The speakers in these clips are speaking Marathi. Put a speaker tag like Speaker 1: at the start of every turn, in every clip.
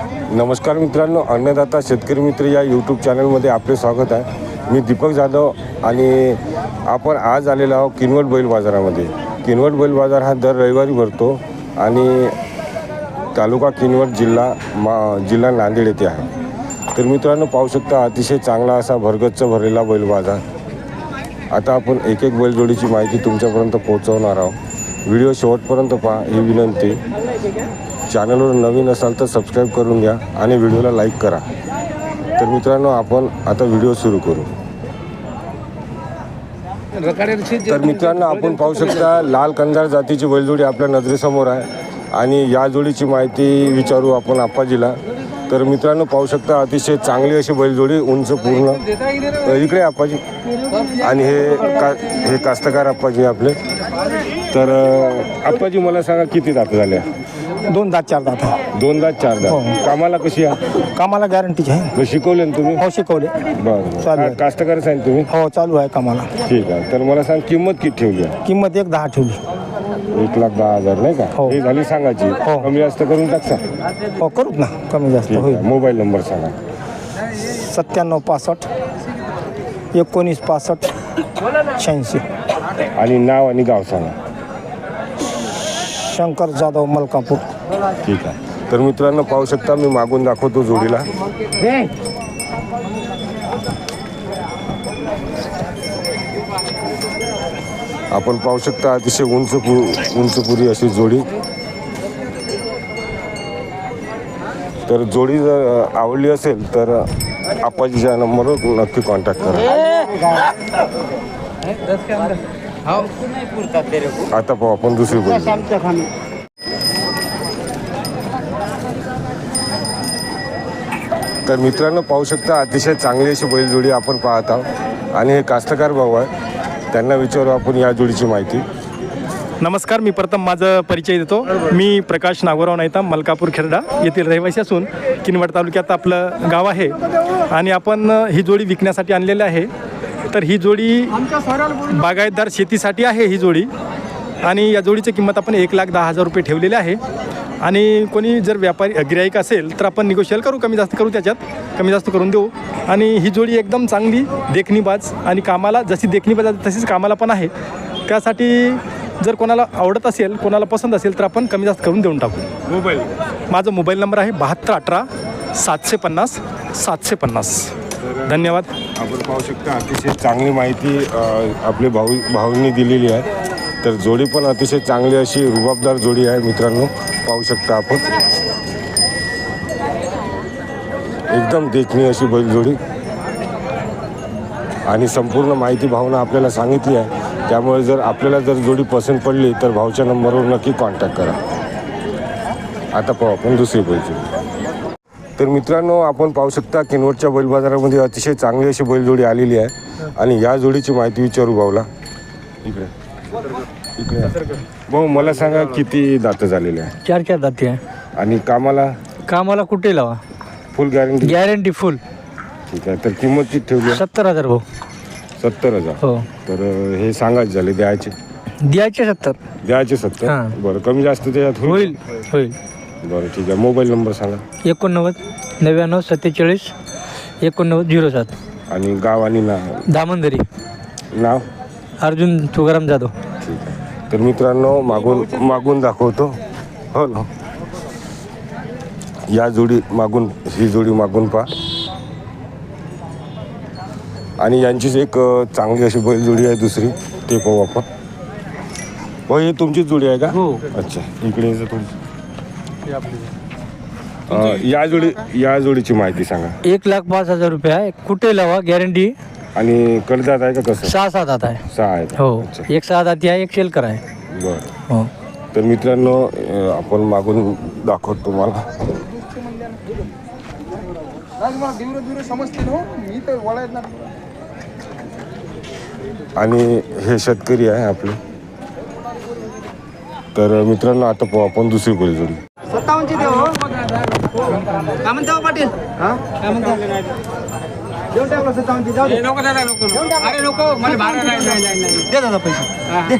Speaker 1: नमस्कार मित्रांनो अन्नदाता शेतकरी मित्र या यूट्यूब चॅनलमध्ये आपले स्वागत आहे. मी दीपक जाधव आणि आपण आज आलेलो आहोत किनवट बैल बाजारामध्ये. किनवट बैल बाजार हा दर रविवारी भरतो आणि तालुका किनवट जिल्हा मा जिल्हा नांदेड येथे आहे. तर मित्रांनो पाहू शकता अतिशय चांगला असा भरगच्च भरलेला बैल बाजार. आता आपण एक एक बैलजोडीची माहिती तुमच्यापर्यंत पोहोचवणार आहोत. व्हिडिओ शेवटपर्यंत पहा ही विनंती. चॅनलवर नवीन असाल तर सबस्क्राईब करून घ्या आणि व्हिडिओला लाईक करा. तर मित्रांनो आपण आता व्हिडिओ सुरू करू. तर मित्रांनो आपण पाहू शकता लाल कंदार जातीची बैलजोडी आपल्या नजरेसमोर आहे. आणि या जोडीची माहिती विचारू आपण आप्पाजीला. तर मित्रांनो पाहू शकता अतिशय चांगली अशी बैलजोडी उंच पूर्ण. तर इकडे आप्पाजी. आणि हे का हे कास्तकार आप्पाजी आपले. तर आप्पाजी मला सांगा किती दात झाल्या
Speaker 2: दोन दात चार दात. आहे
Speaker 1: दोन दात चार दात. कामाला कशी आहे?
Speaker 2: कामाला गॅरंटीचे आहे.
Speaker 1: शिकवले ना तुम्ही?
Speaker 2: हो शिकवले.
Speaker 1: बरं
Speaker 2: चालू आहे.
Speaker 1: कास्तकार सांग तुम्ही?
Speaker 2: हो चालू आहे कामाला.
Speaker 1: ठीक आहे. तर मला सांग किंमत किती ठेवली आहे?
Speaker 2: किंमत एक दहा ठेवली.
Speaker 1: एक लाख दहा हजार नाही का?
Speaker 2: हो.
Speaker 1: ही झाली सांगायची.
Speaker 2: हो.
Speaker 1: कमी जास्त करून टाकसा
Speaker 2: हो करूच ना. कमी जास्त होईल.
Speaker 1: मोबाईल नंबर सांगा.
Speaker 2: सत्त्याण्णव पासष्ट एकोणीस पासष्ट शहाऐंशी.
Speaker 1: आणि नाव आणि गाव सांगा.
Speaker 2: शंकर जाधव मलकापूर.
Speaker 1: ठीक आहे. तर मित्रांनो पाहू शकता मी मागून दाखवतो जोडीला. आपण पाहू शकता अतिशय उंच उंचपुरी अशी जोडी. तर जोडी जर आवडली असेल तर आपाजीच्या नंबरवर नक्की कॉन्टॅक्ट करा. आता पाहू आपण दुसरी बोलू तर मित्रांनो पाहू शकता अतिशय चांगली अशी बैलजोडी आपण पाहत आहोत. आणि हे कास्तकार भाऊ आहे. त्यांना विचारू आपण या जोडीची माहिती.
Speaker 3: नमस्कार मी प्रथम माझं परिचय देतो. मी प्रकाश नागोराव नाहीता मलकापूर खेरडा येथील रहिवासी असून किनवट तालुक्यात आपलं गाव आहे. आणि आपण ही जोडी विकण्यासाठी आणलेली आहे. तर ही जोडी बागायतदार शेतीसाठी आहे ही जोडी. आणि या जोडीची किंमत आपण एक लाख दहा हजार रुपये ठेवलेली आहे. आणि कोणी जर व्यापारी गिराईक असेल तर आपण निगोशियल करू कमी जास्त करू त्याच्यात. कमी जास्त करून देऊ. आणि ही जोडी एकदम चांगली देखणीबाज आणि कामाला जशी देखणीबाज तशीच कामाला पण आहे. त्यासाठी जर कोणाला आवडत असेल कोणाला पसंत असेल तर आपण कमी जास्त करून देऊन टाकू.
Speaker 1: मोबाईल.
Speaker 3: माझा मोबाईल नंबर आहे बहात्तर अठरा सातशे पन्नास सातशे पन्नास. धन्यवाद.
Speaker 1: आपण पाहू शकता अतिशय चांगली माहिती आपले भाऊ भाऊंनी दिलेली आहे. तर जोडी पण अतिशय चांगली अशी रुबाबदार जोडी आहे मित्रांनो. पाहू शकता आपण. एकदम देखणी अशी बैलजोडी आणि संपूर्ण माहिती भावना आपल्याला सांगितली आहे. त्यामुळे जर आपल्याला जर जोडी पसंत पडली तर भाऊच्या नंबरवर नक्की कॉन्टॅक्ट करा. आता पाहू आपण दुसरी बैलजोडी तर मित्रांनो आपण पाहू शकता किनवटच्या बैल बाजारामध्ये अतिशय चांगली अशी बैलजोडी आलेली आहे. आणि या जोडीची माहिती विचारू भाऊला. इकडे. इकडे भाऊ मला सांगा किती दात झालेले आहे?
Speaker 4: चार चार दाती आहे.
Speaker 1: आणि कामाला?
Speaker 4: कामाला कुठे लावा?
Speaker 1: फुल गॅरंटी
Speaker 4: गॅरंटी फुल
Speaker 1: ठीक आहे तर किंमत किती ठेवली आहे?
Speaker 4: सत्तर हजार भाऊ.
Speaker 1: सत्तर हजार.
Speaker 4: हो.
Speaker 1: तर अं, हे सांगायचे झाले द्यायचे.
Speaker 4: द्यायचे सत्तर.
Speaker 1: द्यायचे सत्तर?
Speaker 4: हां.
Speaker 1: बरं कमी जास्त त्याच्यात
Speaker 4: होईल? होईल
Speaker 1: बरं ठीक आहे. मोबाईल नंबर सांगा.
Speaker 4: एकोणनव्वद नव्याण्णव सत्तेचाळीस एकोणनव्वद झिरो सात.
Speaker 1: आणि गाव आणि ना
Speaker 4: दामनदरी
Speaker 1: नाव?
Speaker 4: अर्जुन तुकाराम जाधव.
Speaker 1: ठीक आहे. तर मित्रांनो मागून मागून दाखवतो. हो ना. या जोडी मागून ही जोडी मागून पहा. आणि यांचीच एक चांगली अशी बैल जोडी आहे दुसरी. ते पाहू आपण. हो ही तुमचीच जोडी आहे का?
Speaker 4: हो.
Speaker 1: अच्छा इकडे तुमची. या जोडी या जोडीची माहिती सांगा.
Speaker 4: एक लाख पाच हजार रुपये आहे. कुठे लावा? गॅरंटी
Speaker 1: आणि कडदात आहे का कसं?
Speaker 4: सहा सात हात आहे.
Speaker 1: सहा आहे?
Speaker 4: हो.
Speaker 1: अच्छा.
Speaker 4: एक सहा दाती आहे एक शेलकर आहे.
Speaker 1: बरं.
Speaker 4: हो.
Speaker 1: तर मित्रांनो अ, आपण मागून दाखवतो तुम्हाला. आणि हे शेतकरी आहे आपले. तर मित्रांनो आता पाहू आपण दुसरी बैलजोडी
Speaker 5: सत्तावन्नची देऊ हो. काय म्हणता हो पाटील? हा? काय म्हणता? देऊन टाकलं सत्तावन्नची जाऊ दे.
Speaker 6: अरे नको मला भाडं नाही नाही नाही नाही
Speaker 5: दे. दादा पैसे. दे.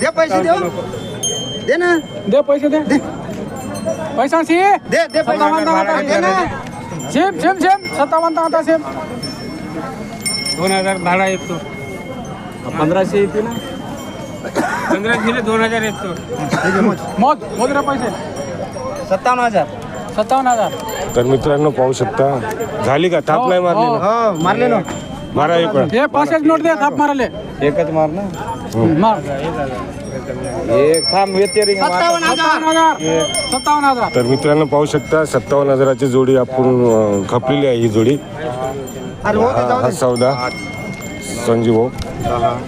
Speaker 5: दे पैसे देऊ दे ना.
Speaker 6: दे पैसे दे.
Speaker 5: दे.
Speaker 6: पैसा सी.
Speaker 5: दे दे पैसा.
Speaker 6: Same same same. सत्तावन्न होता सेम. दोन हजार भाडा येतो. पंधराशे येते ना. पंधराशे दोन हजार येतो. मोज मोज रे पैसे.
Speaker 5: सत्तावन्न हजार.
Speaker 6: सत्तावन्न हजार.
Speaker 1: तर मित्रांनो पाहू शकता. झाली का? थाप नाही मारली ना?
Speaker 5: हो मारले ना.
Speaker 1: मारा एक वेळा.
Speaker 6: हे पाचशेच नोट दे थाप माराले
Speaker 5: एकच मार ना.
Speaker 6: मार.
Speaker 5: एक थांब व्यतिरिक्त
Speaker 6: सत्तावन्न हजार. सत्तावन्न हजार.
Speaker 1: तर मित्रांनो पाहू शकता सत्तावन्न हजाराची जोडी आपण अं, खपलेली आहे ही जोडी.
Speaker 5: हो
Speaker 1: हा हा सौदा. संजीव भाऊ.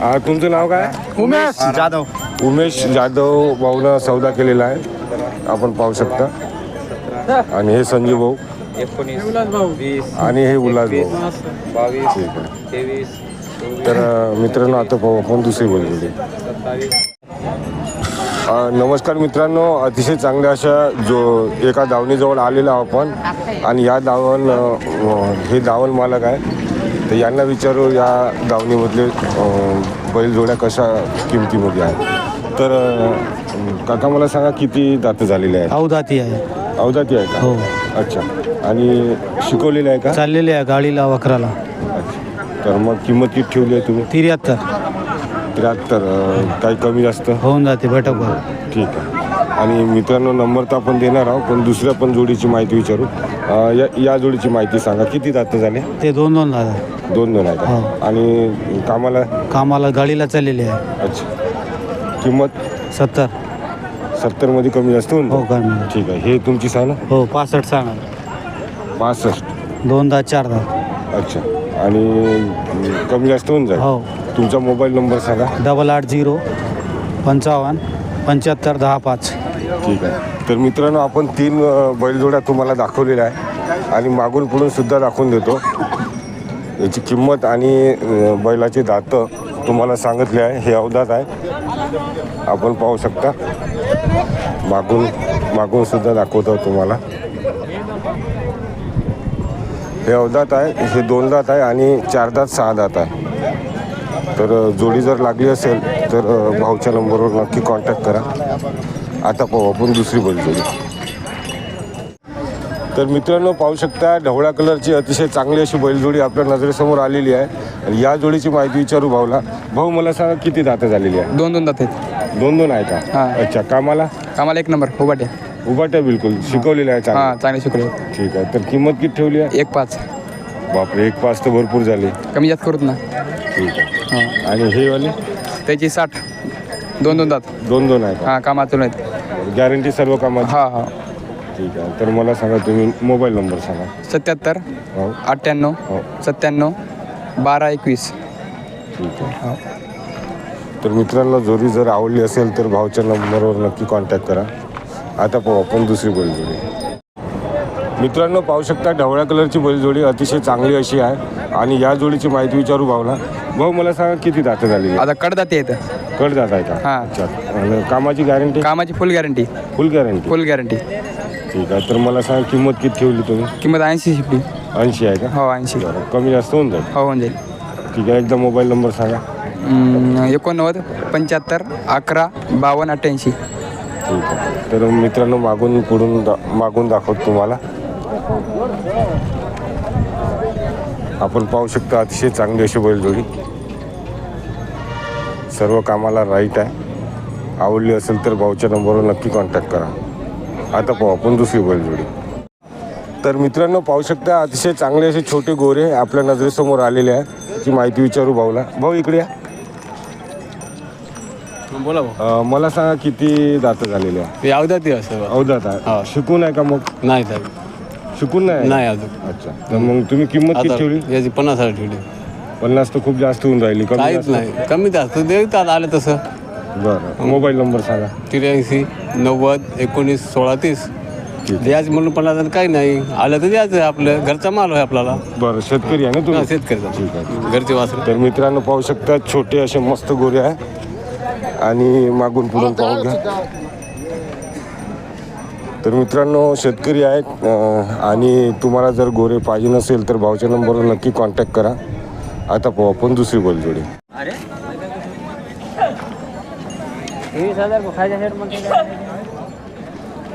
Speaker 1: हा तुमचं नाव काय?
Speaker 6: उमेश.
Speaker 5: जाधव.
Speaker 1: उमेश जाधव भाऊनं सौदा केलेला आहे. आपण पाहू शकता. आणि हे संजीव भाऊ.
Speaker 6: भाऊ.
Speaker 1: आणि हे उल्हास भाऊ. ठीक आहे. तर अं, मित्रांनो आता पाहू आपण दुसरी बोलली नमस्कार मित्रांनो अतिशय चांगल्या अशा जो एका दावणीजवळ आलेलो आहोत आपण. आणि या दावण हे दावण मालक आहे. तर यांना विचारू या दावणीमधले बैलजोड्या कशा किमतीमध्ये आहेत. तर काका मला सांगा किती दात झालेले आहेत?
Speaker 4: अवधाती आहे.
Speaker 1: अवधाती आहे का?
Speaker 4: हो.
Speaker 1: अच्छा. आणि शिकवलेलं आहे का?
Speaker 4: चाललेली आहे गाडीला वखराला.
Speaker 1: अच्छा. तर मग किंमत किती ठेवली आहे तुम्ही?
Speaker 4: त्र्याहत्तर.
Speaker 1: त्र्याहत्तर अं, काही कमी जास्त?
Speaker 4: होऊन जाते बैठकवर
Speaker 1: ठीक आहे. आणि मित्रांनो नंबर तर आपण देणार आहोत पण दुसऱ्या पण जोडीची माहिती विचारू. अं, या या जोडीची माहिती सांगा. किती दात झाले?
Speaker 4: ते दोन दोन दादा
Speaker 1: दोन दोन आहे का?
Speaker 4: हो.
Speaker 1: आणि कामाला?
Speaker 4: कामाला गाडीला चाललेली आहे.
Speaker 1: अच्छा. किंमत?
Speaker 4: सत्तर.
Speaker 1: सत्तरमध्ये कमी जास्त होऊन
Speaker 4: हो
Speaker 1: ठीक आहे. हे तुमची सांगा
Speaker 4: हो पासष्ट सांगा
Speaker 1: पासष्ट.
Speaker 4: दोन दहा चार दहा
Speaker 1: अच्छा. आणि अं, कमी जास्त होऊन जाईल?
Speaker 4: हो.
Speaker 1: तुमचा मोबाईल नंबर सांगा.
Speaker 4: डबल आठ झिरो पंचावन्न पंच्याहत्तर दहा पाच.
Speaker 1: ठीक आहे. तर मित्रांनो आपण तीन अ, बैलजोड्या तुम्हाला दाखवलेल्या आहे आणि मागून पुढून सुद्धा दाखवून देतो. याची किंमत आणि अ, बैलाची दातं तुम्हाला सांगितले आहे. हे अवधात आहे. आपण पाहू शकता. मागून मागून सुद्धा दाखवतो तुम्हाला. हे अवदात आहे हे दोन दात आहे आणि चार दात सहा दात आहे. तर जोडी जर लागली असेल तर भाऊच्या नंबरवर नक्की कॉन्टॅक्ट करा. आता पाहू आपण दुसरी बैलजोडी तर मित्रांनो पाहू शकता ढवळ्या कलरची अतिशय चांगली अशी बैलजोडी आपल्या नजरेसमोर आलेली आहे. आणि या जोडीची माहिती विचारू भाऊला. भाऊ मला सांगा किती दातं झालेली आहे?
Speaker 7: दोन दोन दात आहेत.
Speaker 1: दोन दोन आहे का?
Speaker 7: हा.
Speaker 1: अच्छा कामाला?
Speaker 7: कामाला एक नंबर उभाट्या.
Speaker 1: उभाट्या बिलकुल. शिकवलेल्या आहे
Speaker 7: हां
Speaker 1: चांगलं
Speaker 7: चांगले शिकले
Speaker 1: ठीक आहे. तर किंमत किती ठेवली आहे?
Speaker 7: एक पाच.
Speaker 1: बापरे एक पाच तर भरपूर झाली.
Speaker 7: कमी जास्त करूत ना.
Speaker 1: ठीक आहे.
Speaker 7: हां.
Speaker 1: आणि हे वाले?
Speaker 7: त्याची साठ. दोन दोन दात.
Speaker 1: दोन दोन आहे का?
Speaker 7: हां कामातून आहेत.
Speaker 1: गॅरंटी सर्व कामाची?
Speaker 7: हां हां.
Speaker 1: ठीक आहे. तर मला सांगा तुम्ही मोबाईल नंबर सांगा.
Speaker 7: सत्याहत्तर
Speaker 1: हो.
Speaker 7: अठ्ठ्याण्णव
Speaker 1: हो.
Speaker 7: सत्त्याण्णव बारा एकवीस.
Speaker 1: ठीक आहे. तर मित्रांनो जोडी जर आवडली असेल तर भाऊच्या नंबरवर नक्की कॉन्टॅक्ट करा. आता पाहू आपण दुसरी बैलजोडी मित्रांनो पाहू शकता ढवळ्या कलरची बैलजोडी अतिशय चांगली अशी आहे. आणि या जोडीची माहिती विचारू भाऊला. भाऊ मला सांगा किती दातं झाली
Speaker 7: आता कडदाते आहेत.
Speaker 1: कट जात आहे का?
Speaker 7: हां.
Speaker 1: अच्छा. आणि कामाची गॅरंटी
Speaker 7: कामाची full guarantee
Speaker 1: full guarantee
Speaker 7: full guarantee
Speaker 1: ठीक आहे. तर मला सांगा किंमत किती ठेवली तुम्ही?
Speaker 7: किंमत ऐंशी शिपली.
Speaker 1: ऐंशी आहे का?
Speaker 7: हो ऐंशी.
Speaker 1: बरं कमी जास्त होऊन जाईल.
Speaker 7: हो होऊन जाईल.
Speaker 1: ठीक आहे एकदा मोबाईल नंबर सांगा.
Speaker 7: एकोणनव्वद पंच्याहत्तर अकरा बावन्न अठ्ठ्याऐंशी.
Speaker 1: ठीक आहे. तर मित्रांनो मागून पुढून दा मागून दाखवतो तुम्हाला. आपण पाहू शकता अतिशय चांगली अशी बैलजोडी सर्व कामाला राईट आहे. आवडली असेल तर भाऊच्या नंबरवर नक्की कॉन्टॅक्ट करा. आता पाहू आपण दुसरी बैलजोडी तर मित्रांनो पाहू शकता अतिशय चांगले असे छोटे गोरे आपल्या नजरेसमोर आलेले आहे ती माहिती विचारू भाऊला. भाऊ इकडे या.
Speaker 8: बोला भाऊ.
Speaker 1: अं, मला सांगा किती दातं झालेले आहे
Speaker 8: ते अवधात ते असं.
Speaker 1: अवधात आहे. शिकून आहे का मग?
Speaker 8: नाही साहेब
Speaker 1: शिकून नाही?
Speaker 8: नाही अजून.
Speaker 1: अच्छा. तर मग तुम्ही किंमत किती ठेवली?
Speaker 8: याची पन्नास हजार ठेवली.
Speaker 1: पन्नास तर खूप जास्त होऊन राहिली. कमी
Speaker 8: काहीच
Speaker 1: जास्त?
Speaker 8: नाही. कमी जास्त. देतात आलं तसं.
Speaker 1: बरं. मोबाईल नंबर सांगा.
Speaker 8: त्र्याऐंशी नव्वद एकोणीस सोळा तीस. द्यायचं म्हणून पन्नास हजार काही नाही. आलं तर द्यायचं आपलं. घरचा माल आहे आपल्याला.
Speaker 1: बरं शेतकरी आहे ना तुम्ही?
Speaker 8: शेतकऱ्याचा
Speaker 1: ठीक आहे.
Speaker 8: घरचे वासर.
Speaker 1: तर मित्रांनो पाहू शकता छोटे असे मस्त गोरे आहे. आणि मागून पुढून पाहून घ्या. तर मित्रांनो शेतकरी आहेत अं, आणि तुम्हाला जर गोरे पाहिजे नसेल तर भाऊच्या नंबरवर नक्की कॉन्टॅक्ट करा. आता पाहू आपण दुसरी बैलजोडी.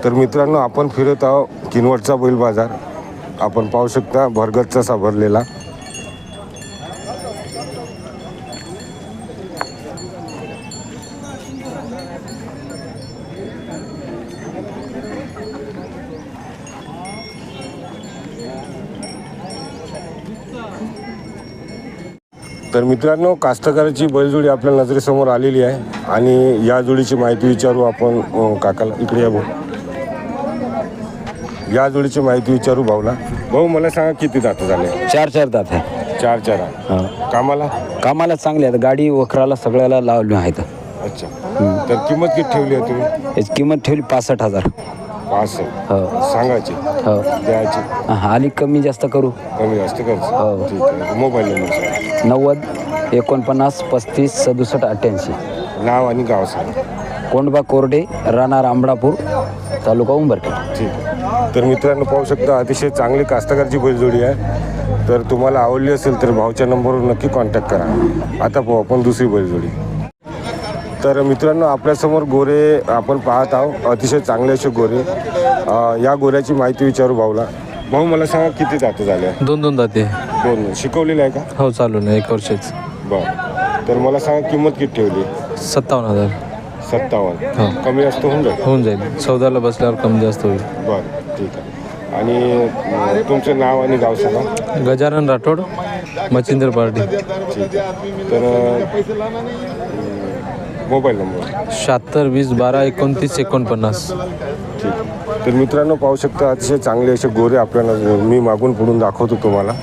Speaker 1: तर मित्रांनो आपण फिरत आहोत किनवटचा बैल बाजार. आपण पाहू शकता भरगतचा भरलेला. तर मित्रांनो कास्तकाराची बैलजोडी आपल्या नजरेसमोर आलेली आहे आणि या जोडीची माहिती विचारू आपण काकाला. इकडे या भाऊ. या जोडीची माहिती विचारू भाऊला. भाऊ मला सांगा किती दात झाले?
Speaker 9: चार चार दात आहे.
Speaker 1: चार चार आहे. कामाला?
Speaker 9: कामाला चांगले आहेत. गाडी वखराला सगळ्याला लावली आहेत.
Speaker 1: अच्छा. तर किंमत किती ठेवली आहे तुम्ही?
Speaker 9: याची किंमत ठेवली पासष्ट हजार.
Speaker 1: पाच
Speaker 9: हो.
Speaker 1: सांगायची.
Speaker 9: हो.
Speaker 1: द्यायची.
Speaker 9: हा, आणि कमी जास्त करू.
Speaker 1: कमी जास्त
Speaker 9: हो.
Speaker 1: ठीक आहे. मोबाईल नंबर सांगा.
Speaker 9: नव्वद एकोणपन्नास पस्तीस सदुसष्ट अठ्ठ्याऐंशी.
Speaker 1: नाव आणि गाव सांगा.
Speaker 9: कोंडबा कोरडे राहणार आंबडापूर तालुका उंबरखेड.
Speaker 1: ठीक आहे. तर मित्रांनो पाहू शकता अतिशय चांगली कास्तकारची बैलजोडी आहे. तर तुम्हाला आवडली असेल तर भाऊच्या नंबरवर नक्की कॉन्टॅक्ट करा. आता पाहू आपण दुसरी बैलजोडी. तर मित्रांनो आपल्यासमोर गोरे आपण पाहत आहोत. अतिशय चांगले असे गोरे. या गोऱ्याची माहिती विचारू भाऊला. भाऊ मला सांगा किती जाती झाल्या
Speaker 10: दोन दोन जाते
Speaker 1: दोन. शिकवलेलं आहे का?
Speaker 10: हो चालू ना एक वर्षाच.
Speaker 1: बरं. तर मला सांगा किंमत किती ठेवली?
Speaker 10: सत्तावन्न हजार.
Speaker 1: सत्तावन्न. कमी जास्त होऊन जाईल?
Speaker 10: होऊन जाईल. चौदाला बसल्यावर कमी जास्त होईल.
Speaker 1: बरं ठीक आहे. आणि तुमचं नाव आणि गाव सांगा.
Speaker 10: गजानन राठोड मच्छिंद्र पार्टी.
Speaker 1: ठीक आहे. तर मोबाईल नंबर?
Speaker 10: शहात्तर वीस बारा एकोणतीस एकोणपन्नास.
Speaker 1: ठीक. तर मित्रांनो पाहू शकता अतिशय चांगले असे गोरे आपल्याला मी मागून पुढून दाखवतो तुम्हाला.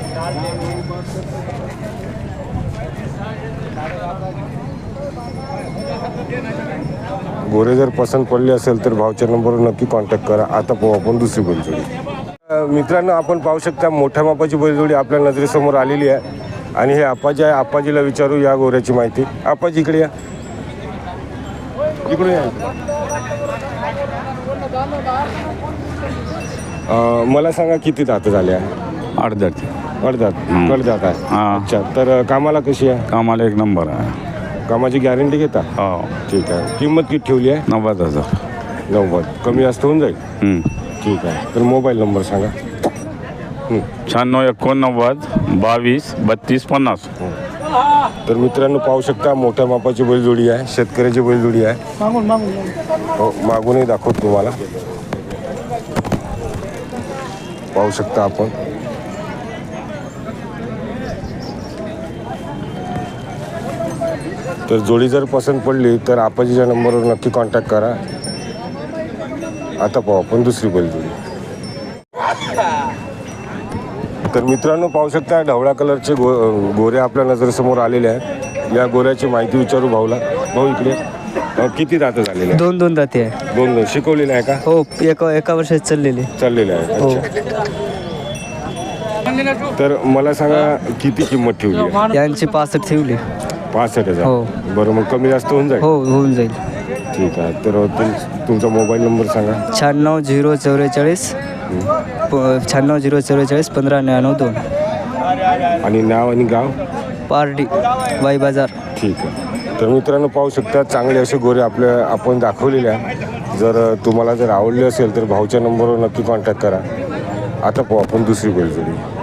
Speaker 1: गोरे जर पसंत पडले असेल तर भावच्या नंबरवर नक्की कॉन्टॅक्ट करा. आता पाहू आपण दुसरी बैलजोडी. मित्रांनो आपण पाहू शकता मोठ्या मापाची बैलजोडी आपल्या नजरेसमोर आलेली आहे. आणि हे आप्पाजी आहे. आप्पाजीला विचारू या गोऱ्याची माहिती. आप्पाजी इकडे या. इकडे या. मला सांगा किती दात झाले
Speaker 11: अर्ध्यात
Speaker 1: अर्धात कडदात आहे.
Speaker 11: हा.
Speaker 1: अच्छा तर कामाला कशी आहे?
Speaker 11: कामाला एक नंबर आहे.
Speaker 1: कामाची गॅरंटी घेता?
Speaker 11: हो.
Speaker 1: ठीक आहे. किंमत किती ठेवली आहे?
Speaker 11: नव्वद हजार.
Speaker 1: नव्वद. कमी जास्त होऊन जाईल. ठीक आहे. तर मोबाईल नंबर सांगा. हं.
Speaker 11: शहाण्णव एकोणनव्वद बावीस बत्तीस पन्नास.
Speaker 1: तर मित्रांनो पाहू शकता मोठ्या मापाची बैलजोडी आहे शेतकऱ्याची बैलजोडी आहे.
Speaker 2: मागून मागून
Speaker 1: हो मागूनही दाखवतो तुम्हाला. पाहू शकता आपण. तर जोडी जर पसंत पडली तर आपाजीच्या नंबरवर नक्की कॉन्टॅक्ट करा. आता पाहू आपण दुसरी बैलजोडी. तर मित्रांनो पाहू शकता ढवळ्या कलरचे गो गोरे आपल्या नजरेसमोर आलेले आहेत. या गोऱ्याची माहिती विचारू भाऊला. भाऊ इकडे. अ, किती दातं झालेले आहेत?
Speaker 5: दोन दोन जाते आहे.
Speaker 1: दोन दोन. शिकवलेले आहे का?
Speaker 5: हो एका एका वर्षात चाललेले.
Speaker 1: चाललेले आहे अच्छा. तर मला सांगा किती किंमत ठेवली आहे?
Speaker 5: यांची पासष्ट ठेवली.
Speaker 1: पासष्ट हजार.
Speaker 5: हो.
Speaker 1: बरं मग कमी जास्त होऊन जाईल?
Speaker 5: हो होऊन जाईल.
Speaker 1: ठीक आहे. तर तुम- तुमचा मोबाईल नंबर सांगा.
Speaker 5: शहाण्णव झिरो चौवेचाळीस प- शहाण्णव झिरो चौवेचाळीस पंधरा न्याण्णव दोन.
Speaker 1: आणि नाव आणि गाव?
Speaker 5: पार्टी वाई बाजार.
Speaker 1: ठीक आहे. तर मित्रांनो पाहू शकता चांगले असे गोरे आपल्या आपण दाखवलेले आहे जर तुम्हाला जर आवडले असेल तर भाऊच्या नंबरवर नक्की कॉन्टॅक्ट करा. आता पाहू आपण दुसरी बैलजोडी.